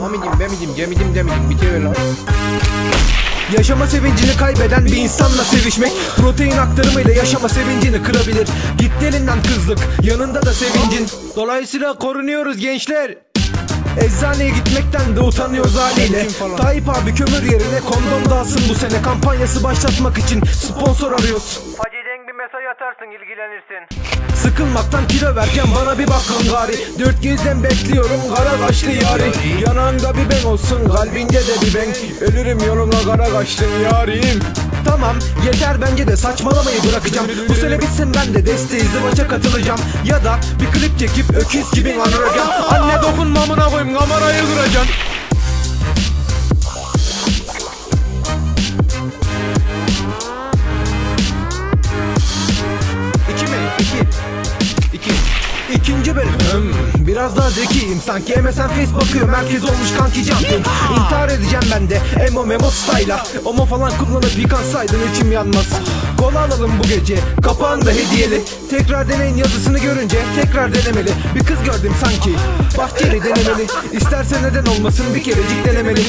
Mamidim, bemidim, gemidim, demidim bitiyor lan. Yaşama sevincini kaybeden bir insanla sevişmek Protein aktarımıyla yaşama sevincini kırabilir. Gitti elinden kızlık yanında da sevincin. Dolayısıyla korunuyoruz gençler. Eczaneye gitmekten de utanıyoruz haliyle. Tayyip abi kömür yerine kondom dağılsın bu sene Kampanyası başlatmak için sponsor arıyoruz Haciden bir mesaj atarsın ilgilenirsin. Sıkılmaktan kilo vereceğim bana bir bakın gari. Dört gözden bekliyorum kara kaşlı yari. Yanağında bir ben olsun kalbinde de bir ben. Ölürüm yoluna kara kaşlım yarim Tamam yeter bence de saçmalamayı bırakacağım. Bu sene bitsin ben de desteği izdivaça katılacağım. Ya da bir klip çekip öküz gibi anıracağım Anne dokunma amına koyayım kamerayı kıracaksın İkinci bölüm. Hmm, Biraz daha zekiyim. Sanki MSN Face bakıyor Merkez olmuş kanki jumping İntihar edeceğim ben de. Emo memo style'a Omo falan kullanıp yıkansaydın içim yanmaz. Kola alalım bu gece. Kapağında hediyeli. Tekrar deneyin yazısını görünce Tekrar denemeli. Bir kız gördüm sanki. Bahçeli denemeli. İsterse neden olmasın bir kerecik denemeli.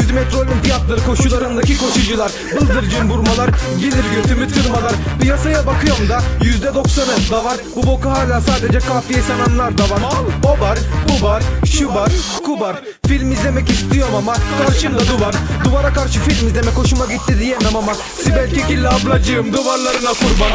100 metre olimpiyatları koşularındaki koşucular. Bıldırcın vurmalar. Gelir götümü tırmalar Piyasaya bakıyorum da yüzde doksanı da var. Bu boku hala sadece kafiye sananlar da var. O bar, bu bar, şu bar, kubar Film izlemek istiyorum ama karşımda duvar. Duvara karşı film izlemek hoşuma gitti diyemem ama Sibel Kekilli ablacığım duvarlarına kurban